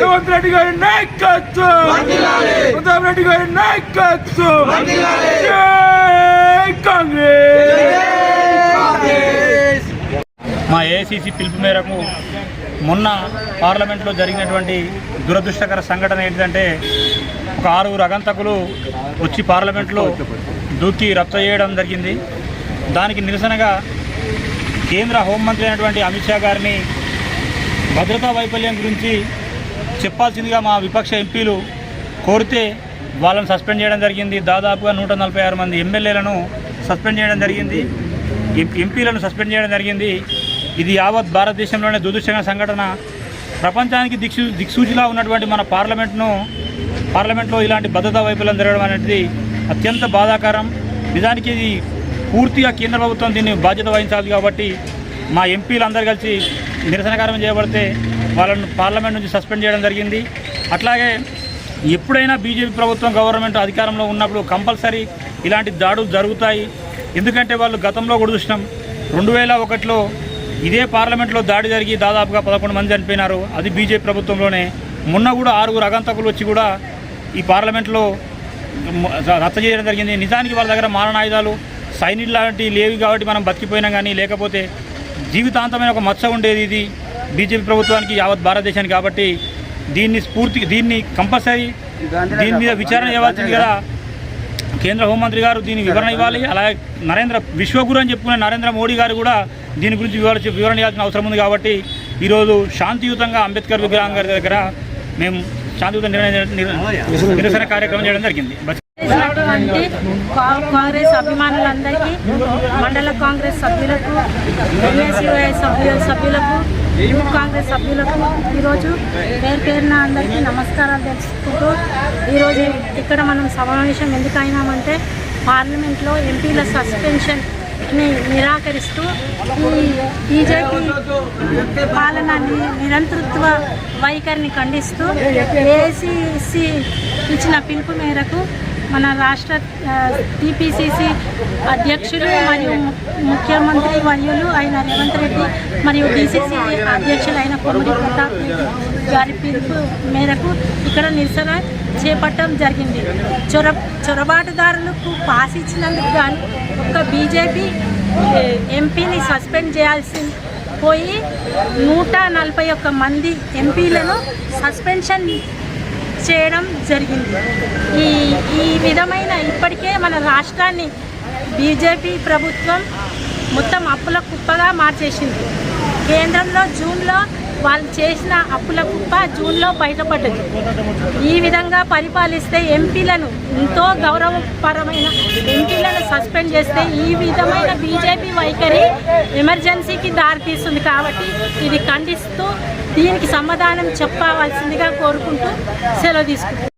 రేవంత్ రెడ్డి గారి నాయకత్వం! ప్రతాప్ రెడ్డి గారి నాయకత్వం! జై కాంగ్రెస్! మా ఏఐసిసి పిలుపు మేరకు మొన్న పార్లమెంట్లో జరిగినటువంటి దురదృష్టకర సంఘటన ఏంటంటే ఒక ఆరుగురు అగంతకులు వచ్చి పార్లమెంట్లో దూకి రచ్చ చేయడం జరిగింది. దానికి నిరసనగా కేంద్ర హోంమంత్రి అయినటువంటి అమిత్ షా గారిని భద్రతా వైఫల్యం గురించి చెప్పాల్సిందిగా మా విపక్ష ఎంపీలు కోరితే వాళ్ళని సస్పెండ్ చేయడం జరిగింది. దాదాపుగా నూట నలభై ఆరు మంది ఎమ్మెల్యేలను సస్పెండ్ చేయడం జరిగింది. ఎం- ఎంపీలను సస్పెండ్ చేయడం జరిగింది. ఇది యావత్ భారతదేశంలోనే దురదృష్టమైన సంఘటన. ప్రపంచానికి దిక్సు దిక్సూచిలా ఉన్నటువంటి మన పార్లమెంట్ను పార్లమెంట్లో ఇలాంటి భద్రతా వైఫల్యం జరగడం అనేది అత్యంత బాధాకరం. నిజానికి ఇది పూర్తిగా కేంద్ర ప్రభుత్వం దీన్ని బాధ్యత వహించాలి కాబట్టి మా ఎంపీలు అందరు కలిసి నిరసన కార్యం చేయబడితే వాళ్ళను పార్లమెంట్ నుంచి సస్పెండ్ చేయడం జరిగింది. అట్లాగే ఎప్పుడైనా బీజేపీ ప్రభుత్వం గవర్నమెంట్ అధికారంలో ఉన్నప్పుడు కంపల్సరీ ఇలాంటి దాడులు జరుగుతాయి. ఎందుకంటే వాళ్ళు గతంలో కూడా చూసినాం. రెండు వేల ఒకటిలో ఇదే పార్లమెంట్లో దాడి జరిగి దాదాపుగా పదకొండు మంది చనిపోయినారు. అది బీజేపీ ప్రభుత్వంలోనే. మొన్న కూడా ఆరుగురు అగంతకులు వచ్చి కూడా ఈ పార్లమెంట్లో మ- రచ్చ చేయడం జరిగింది. నిజానికి వాళ్ళ దగ్గర మారణాయుధాలు సైనికులు లాంటివి లేవు కాబట్టి మనం బతికిపోయినాం కానీ లేకపోతే జీవితాంతమైన ఒక మచ్చ ఉండేది ఇది. బీజేపీ ప్రభుత్వానికి యావత్ భారతదేశానికి కాబట్టి దీన్ని స్ఫూర్తి దీన్ని కంపల్సరీ దీని మీద విచారణ చేయవలసింది కదా. కేంద్ర హోంమంత్రి గారు దీని వివరణ ఇవ్వాలి. అలాగే నరేంద్ర విశ్వగురు అని చెప్పుకునే నరేంద్ర మోడీ గారు కూడా దీని గురించి వివరణ వివరణ ఇవ్వాల్సిన అవసరం ఉంది కాబట్టి ఈరోజు శాంతియుతంగా అంబేద్కర్ విగ్రహం గారి దగ్గర మేము శాంతియుత నిర్ణయం నిరసన కార్యక్రమం చేయడం జరిగింది. కా- కాంగ్రెస్ అభిమానులందరికీ మండల కాంగ్రెస్ సభ్యులకు ఎంఎస్యుఐ సభ్యు సభ్యులకు యూత్ కాంగ్రెస్ సభ్యులకు ఈరోజు పేరు పేరున అందరికీ నమస్కారాలు తెలుసుకుంటూ ఈరోజు ఇక్కడ మనం సమావేశం ఎందుకు అయినామంటే పార్లమెంట్లో ఎంపీల సస్పెన్షన్ని నిరాకరిస్తూ ఈ బీజేపీ పాలన నిరంతృత్వ వైఖరిని ఖండిస్తూ ఏసీసీ ఇచ్చిన పిలుపు మేరకు మన రాష్ట్ర టీపీసీసీ అధ్యక్షులు మరియు ముఖ్యమంత్రి వర్యులు అయిన రేవంత్ రెడ్డి మరియు డీసీసీ అధ్యక్షులు అయిన కొమ్మరి ప్రతాప్ రెడ్డి గారి పిలుపు మేరకు ఇక్కడ నిరసన చేపట్టడం జరిగింది. చొర చొరబాటుదారులకు పాస్ ఇచ్చినందుకు కానీ ఒక బీజేపీ ఎంపీని సస్పెండ్ చేయాల్సి పోయి నూట నలభై ఒక్క మంది ఎంపీలను సస్పెన్షన్ చేయడం జరిగింది. ఈ ఈ విధమైన ఇప్పటికే మన రాష్ట్రాన్ని బీజేపీ ప్రభుత్వం మొత్తం అప్పుల కుప్పగా మార్చేసింది. కేంద్రంలో జూన్లో వాళ్ళు చేసిన అప్పుల కుప్ప జూన్లో బయటపడ్డది. ఈ విధంగా పరిపాలిస్తే ఎంపీలను ఎంతో గౌరవపరమైన ఎంపీలను సస్పెండ్ చేస్తే ఈ విధమైన బీజేపీ వైఖరి ఎమర్జెన్సీకి దారితీస్తుంది కాబట్టి ఇది ఖండిస్తూ దీనికి సమాధానం చెప్పవలసిందిగా కోరుకుంటూ సెలవు తీసుకుంటాం